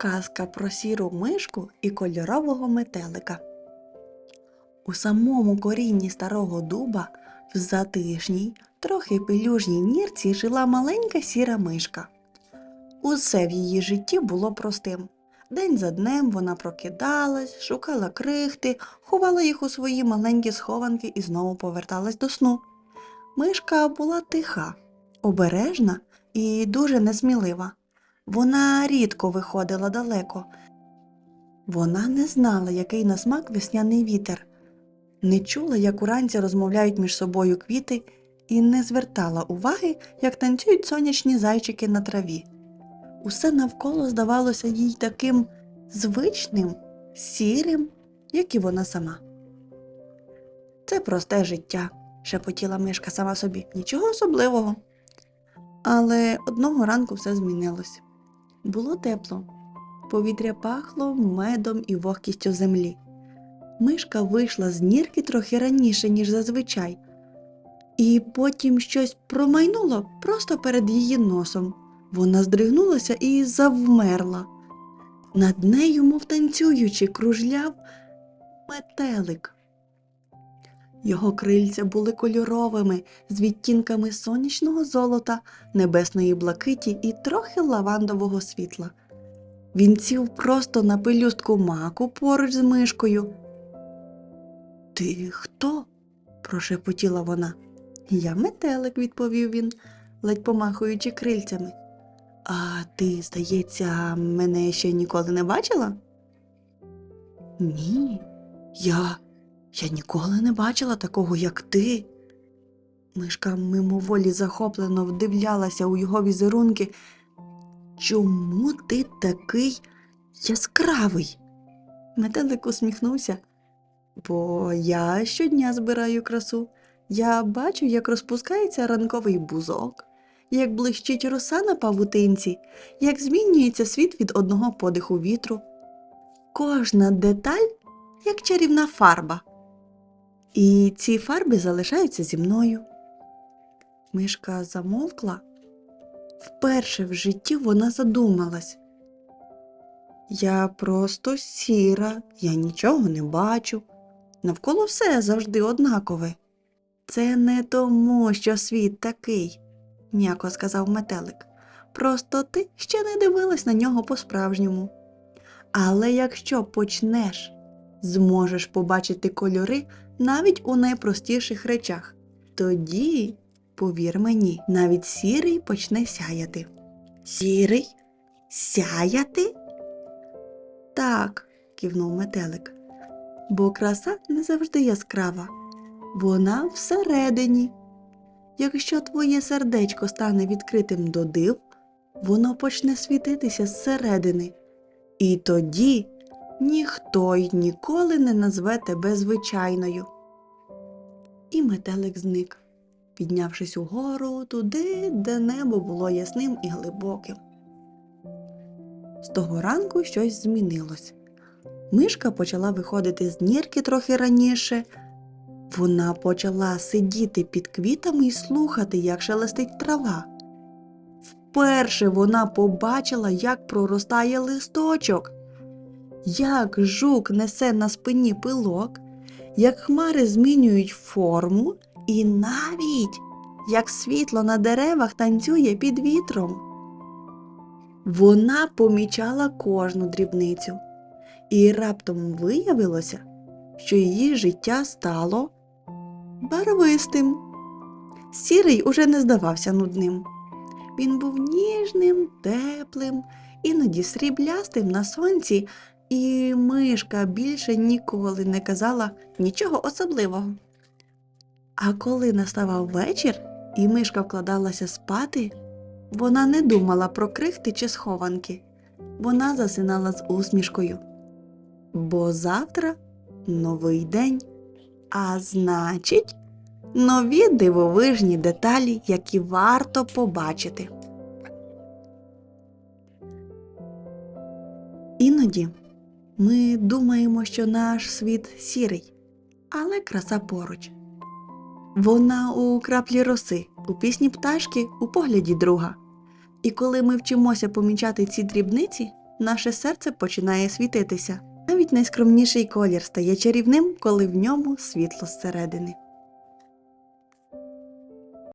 Казка про сіру мишку і кольорового метелика. У самому корінні старого дуба в затишній, трохи пелюжній нірці жила маленька сіра мишка. Усе в її житті було простим. День за днем вона прокидалась, шукала крихти, ховала їх у свої маленькі схованки і знову поверталась до сну. Мишка була тиха, обережна і дуже несмілива. Вона рідко виходила далеко. Вона не знала, який на смак весняний вітер, не чула, як уранці розмовляють між собою квіти, і не звертала уваги, як танцюють сонячні зайчики на траві. Усе навколо здавалося їй таким звичним, сірим, як і вона сама. Це просте життя, шепотіла мишка сама собі, нічого особливого. Але одного ранку все змінилось. Було тепло, повітря пахло медом і вогкістю землі. Мишка вийшла з нірки трохи раніше, ніж зазвичай, і потім щось промайнуло просто перед її носом. Вона здригнулася і завмерла. Над нею, мов танцюючи, кружляв метелик. Його крильця були кольоровими, з відтінками сонячного золота, небесної блакиті і трохи лавандового світла. Він сів просто на пелюстку маку поруч з мишкою. Ти хто? прошепотіла вона. Я метелик, відповів він, ледь помахуючи крильцями. А ти, здається, мене ще ніколи не бачила? Ні, я. Я ніколи не бачила такого, як ти. Мишка мимоволі захоплено вдивлялася у його візерунки. Чому ти такий яскравий? Метелик усміхнувся. Бо я щодня збираю красу. Я бачу, як розпускається ранковий бузок, як блищить роса на павутинці, як змінюється світ від одного подиху вітру. Кожна деталь як чарівна фарба. І ці фарби залишаються зі мною. Мишка замовкла. Вперше в житті вона задумалась. Я просто сіра, я нічого не бачу. Навколо все завжди однакове. Це не тому, що світ такий, м'яко сказав метелик. Просто ти ще не дивилась на нього по-справжньому. Але якщо почнеш, зможеш побачити кольори навіть у найпростіших речах. Тоді, повір мені, навіть сірий почне сяяти. Сірий? Сяяти? Так, кивнув метелик. Бо краса не завжди яскрава. Вона всередині. Якщо твоє сердечко стане відкритим до див, воно почне світитися зсередини. І тоді ніхто й ніколи не назве тебе звичайною. І метелик зник, піднявшись угору туди, де небо було ясним і глибоким. З того ранку щось змінилось. Мишка почала виходити з нірки трохи раніше. Вона почала сидіти під квітами і слухати, як шелестить трава. Вперше вона побачила, як проростає листочок, як жук несе на спині пилок, як хмари змінюють форму, і навіть як світло на деревах танцює під вітром. Вона помічала кожну дрібницю, і раптом виявилося, що її життя стало барвистим. Сірий уже не здавався нудним. Він був ніжним, теплим, іноді сріблястим на сонці, і мишка більше ніколи не казала нічого особливого. А коли наставав вечір, і мишка вкладалася спати, вона не думала про крихти чи схованки. Вона засинала з усмішкою. Бо завтра новий день, а значить, нові дивовижні деталі, які варто побачити. Іноді ми думаємо, що наш світ сірий, але краса поруч. Вона у краплі роси, у пісні пташки, у погляді друга. І коли ми вчимося помічати ці дрібниці, наше серце починає світитися. Навіть найскромніший колір стає чарівним, коли в ньому світло зсередини.